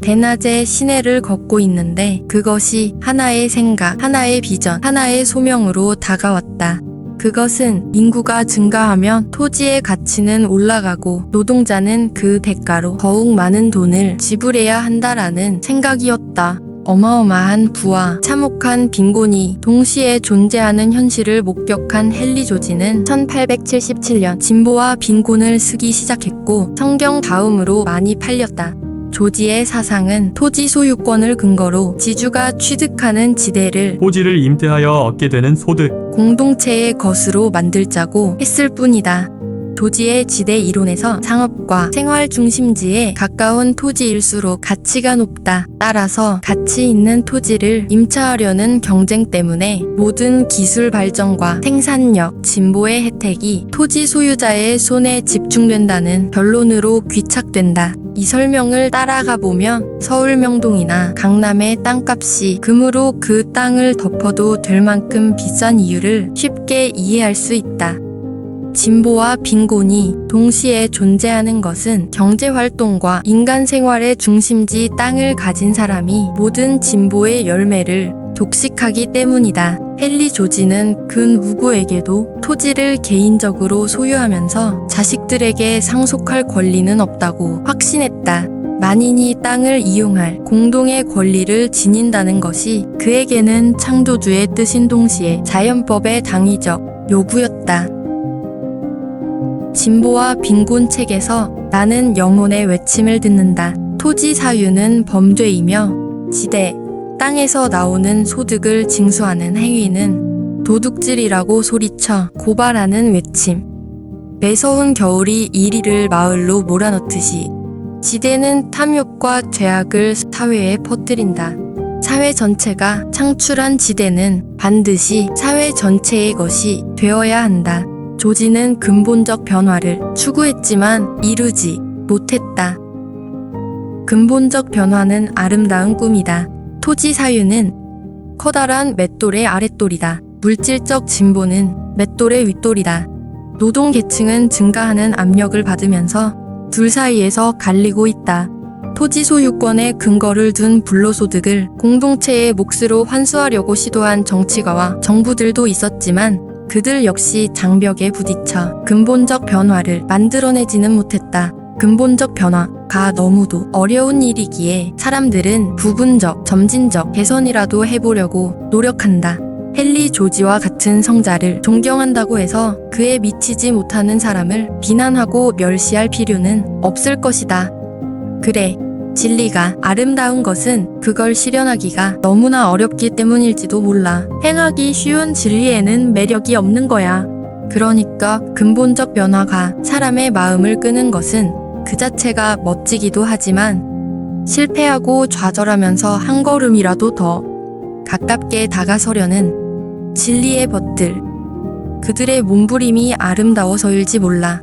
대낮에 시내를 걷고 있는데 그것이 하나의 생각, 하나의 비전, 하나의 소명으로 다가왔다. 그것은 인구가 증가하면 토지의 가치는 올라가고 노동자는 그 대가로 더욱 많은 돈을 지불해야 한다라는 생각이었다. 어마어마한 부와 참혹한 빈곤이 동시에 존재하는 현실을 목격한 헨리 조지는 1877년 진보와 빈곤을 쓰기 시작했고 성경 다음으로 많이 팔렸다. 조지의 사상은 토지 소유권을 근거로 지주가 취득하는 지대를 토지를 임대하여 얻게 되는 소득, 공동체의 것으로 만들자고 했을 뿐이다. 도지의 지대 이론에서 상업과 생활 중심지에 가까운 토지일수록 가치가 높다. 따라서 가치 있는 토지를 임차하려는 경쟁 때문에 모든 기술 발전과 생산력, 진보의 혜택이 토지 소유자의 손에 집중된다는 결론으로 귀착된다. 이 설명을 따라가 보면 서울 명동이나 강남의 땅값이 금으로 그 땅을 덮어도 될 만큼 비싼 이유를 쉽게 이해할 수 있다. 진보와 빈곤이 동시에 존재하는 것은 경제 활동과 인간 생활의 중심지 땅을 가진 사람이 모든 진보의 열매를 독식하기 때문이다. 헨리 조지는 그 누구에게도 토지를 개인적으로 소유하면서 자식들에게 상속할 권리는 없다고 확신했다. 만인이 땅을 이용할 공동의 권리를 지닌다는 것이 그에게는 창조주의 뜻인 동시에 자연법의 당위적 요구였다. 진보와 빈곤 책에서 나는 영혼의 외침을 듣는다. 토지 사유는 범죄이며 지대, 땅에서 나오는 소득을 징수하는 행위는 도둑질이라고 소리쳐 고발하는 외침. 매서운 겨울이 이리를 마을로 몰아넣듯이 지대는 탐욕과 죄악을 사회에 퍼뜨린다. 사회 전체가 창출한 지대는 반드시 사회 전체의 것이 되어야 한다. 조지는 근본적 변화를 추구했지만 이루지 못했다. 근본적 변화는 아름다운 꿈이다. 토지 사유는 커다란 맷돌의 아랫돌이다. 물질적 진보는 맷돌의 윗돌이다. 노동 계층은 증가하는 압력을 받으면서 둘 사이에서 갈리고 있다. 토지 소유권에 근거를 둔 불로소득을 공동체의 몫으로 환수하려고 시도한 정치가와 정부들도 있었지만 그들 역시 장벽에 부딪혀 근본적 변화를 만들어내지는 못했다. 근본적 변화가 너무도 어려운 일이기에 사람들은 부분적, 점진적 개선이라도 해보려고 노력한다. 헨리 조지와 같은 성자를 존경한다고 해서 그에 미치지 못하는 사람을 비난하고 멸시할 필요는 없을 것이다. 그래, 진리가 아름다운 것은 그걸 실현하기가 너무나 어렵기 때문일지도 몰라. 행하기 쉬운 진리에는 매력이 없는 거야. 그러니까 근본적 변화가 사람의 마음을 끄는 것은 그 자체가 멋지기도 하지만 실패하고 좌절하면서 한 걸음이라도 더 가깝게 다가서려는 진리의 벗들. 그들의 몸부림이 아름다워서일지 몰라.